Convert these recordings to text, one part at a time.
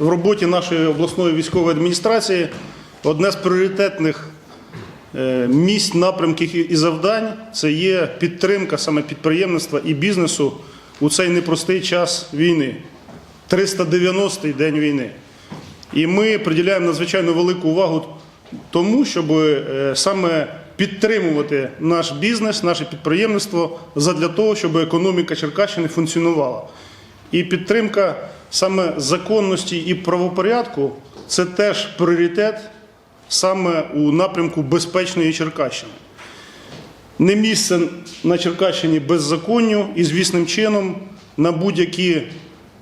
в роботі нашої обласної військової адміністрації одне з пріоритетних е, місць, напрямків і- завдань це є підтримка саме підприємництва і бізнесу у цей непростий час війни. 390-й день війни. І ми приділяємо надзвичайно велику увагу тому, щоб е, саме підтримувати наш бізнес, наше підприємництво задля того, щоб економіка Черкащини функціонувала. І підтримка саме законності і правопорядку це теж пріоритет саме у напрямку безпечної Черкащини. Не місце на Черкащині беззаконню і звісним чином на будь-які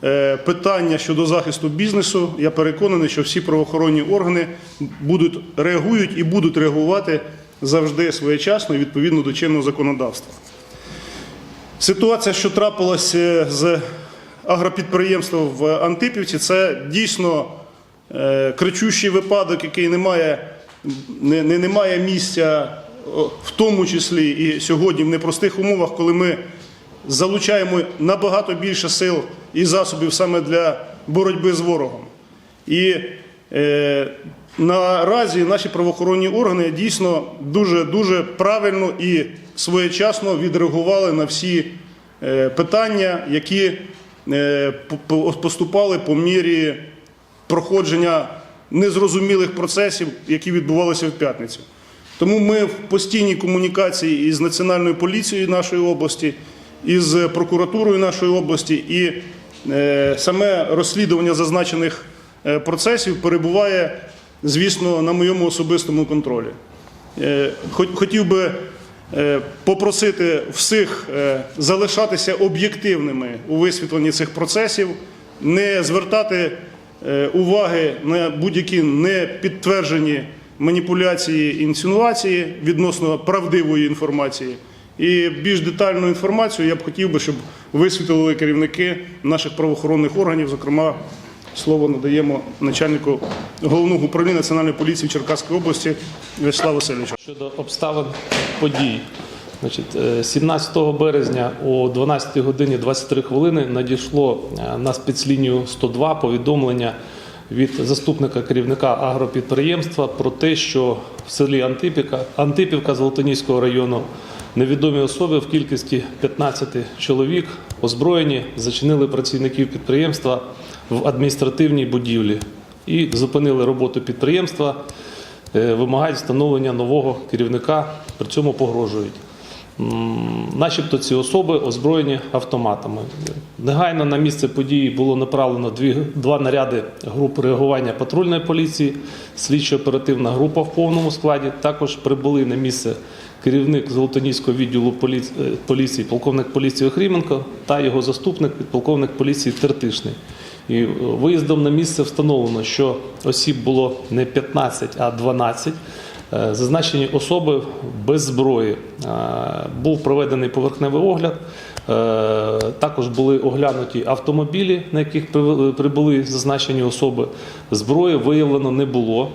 е, питання щодо захисту бізнесу. Я переконаний, що всі правоохоронні органи будуть реагують і будуть реагувати завжди своєчасно і відповідно до чинного законодавства. Ситуація, що трапилася з агропідприємством в Антипівці, це дійсно е, кричущий випадок, який не має, не, не, має місця, в тому числі і сьогодні в непростих умовах, коли ми залучаємо набагато більше сил і засобів саме для боротьби з ворогом. І е, наразі наші правоохоронні органи дійсно дуже дуже правильно і своєчасно відреагували на всі е, питання, які е, поступали по мірі проходження незрозумілих процесів, які відбувалися в п'ятницю. Тому ми в постійній комунікації із Національною поліцією нашої області, із прокуратурою нашої області, і е, саме розслідування зазначених е, процесів перебуває, звісно, на моєму особистому контролі. Е, Хотів би е, попросити всіх е, залишатися об'єктивними у висвітленні цих процесів, не звертати е, уваги на будь-які непідтверджені маніпуляції інсинуації відносно правдивої інформації. І більш детальну інформацію я б хотів би, щоб висвітлили керівники наших правоохоронних органів, зокрема. Слово надаємо начальнику головного управління Національної поліції Черкаської області Вячеславу Васильовичу. Щодо обставин подій. Значить, е, 17 березня о 12 годині 23 хвилини надійшло е, на спецлінію 102 повідомлення від заступника керівника агропідприємства про те, що в селі Антипівка, Антипівка Золотоніського району невідомі особи в кількості 15 чоловік озброєні зачинили працівників підприємства в адміністративній будівлі і зупинили роботу підприємства е, вимагають встановлення нового керівника, при цьому погрожують. Начебто ці особи озброєні автоматами. Негайно на місце події було направлено дві, два наряди груп реагування патрульної поліції, слідчо-оперативна група в повному складі. Також прибули на місце керівник Золотоніського відділу е, поліції, полковник поліції Охріменко та його заступник, підполковник поліції Тертишний. І е, виїздом на місце встановлено, що осіб було не 15, а 12. Е, Зазначені особи без зброї. Був проведений поверхневий огляд. Також були оглянуті автомобілі, на яких прибули зазначені особи. Зброї виявлено не було.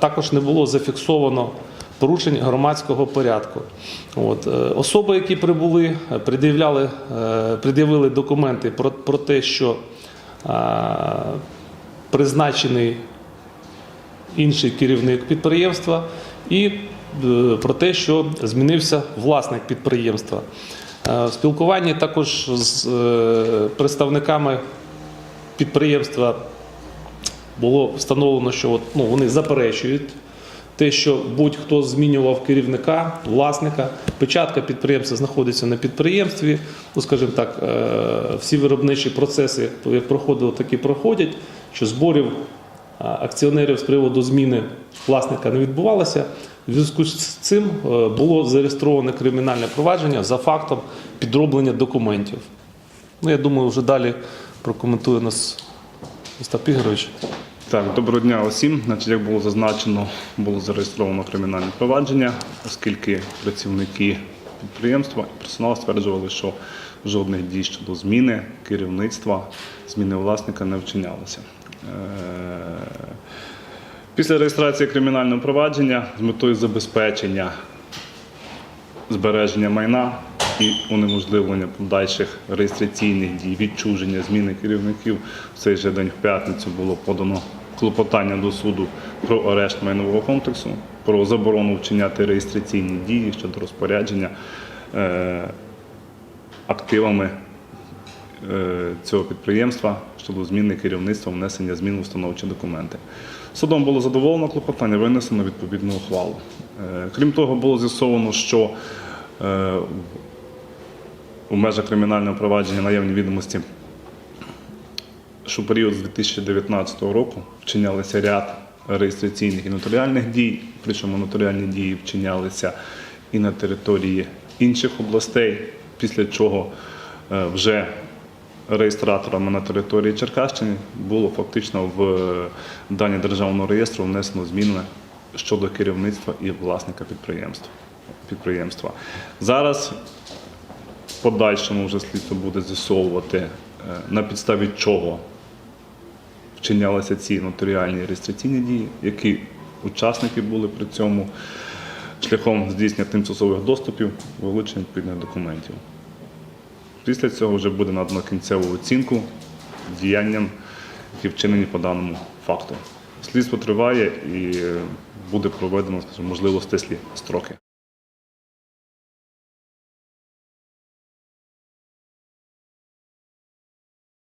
Також не було зафіксовано порушень громадського порядку. От, е, особи, які прибули, е, пред'являли, е, пред'явили документи про, про те, що е, призначений інший керівник підприємства, і про те, що змінився власник підприємства. В спілкуванні також з представниками підприємства було встановлено, що от, ну, вони заперечують те, що будь-хто змінював керівника, власника. Печатка підприємства знаходиться на підприємстві. Ну, скажімо так, е, всі виробничі процеси, як проходили, так і проходять, що зборів акціонерів з приводу зміни власника не відбувалося. В зв'язку з цим е, було зареєстроване кримінальне провадження за фактом підроблення документів. Ну, я думаю, вже далі прокоментує нас Остап Ігорович. Так, доброго дня усім. Значить, як було зазначено, було зареєстровано кримінальне провадження, оскільки працівники підприємства і персонал стверджували, що жодних дій щодо зміни керівництва, зміни власника не вчинялося. Е, Після реєстрації кримінального провадження з метою забезпечення збереження майна і унеможливлення подальших реєстраційних дій, відчуження, зміни керівників. В цей же день в п'ятницю було подано клопотання до суду про арешт майнового комплексу, про заборону вчиняти реєстраційні дії щодо розпорядження е, активами е, цього підприємства щодо зміни керівництва, внесення змін в установчі документи. Судом було задоволено клопотання, винесено відповідну ухвалу. Е, Крім того, було з'ясовано, що е, у межах кримінального провадження наявні відомості, що період з 2019 року вчинялися ряд реєстраційних і нотаріальних дій, причому нотаріальні дії вчинялися і на території інших областей, після чого е, вже реєстраторами на території Черкащини було фактично в е, дані державного реєстру внесено зміни щодо керівництва і власника підприємства. підприємства. Зараз в подальшому вже слідство буде з'ясовувати, е, на підставі чого вчинялися ці нотаріальні реєстраційні дії, які учасники були при цьому шляхом здійснення тимчасових доступів, вилучення відповідних документів. Після цього вже буде надано кінцеву оцінку діянням, які вчинені по даному факту. Слідство триває і е, буде проведено, можливо, стислі строки.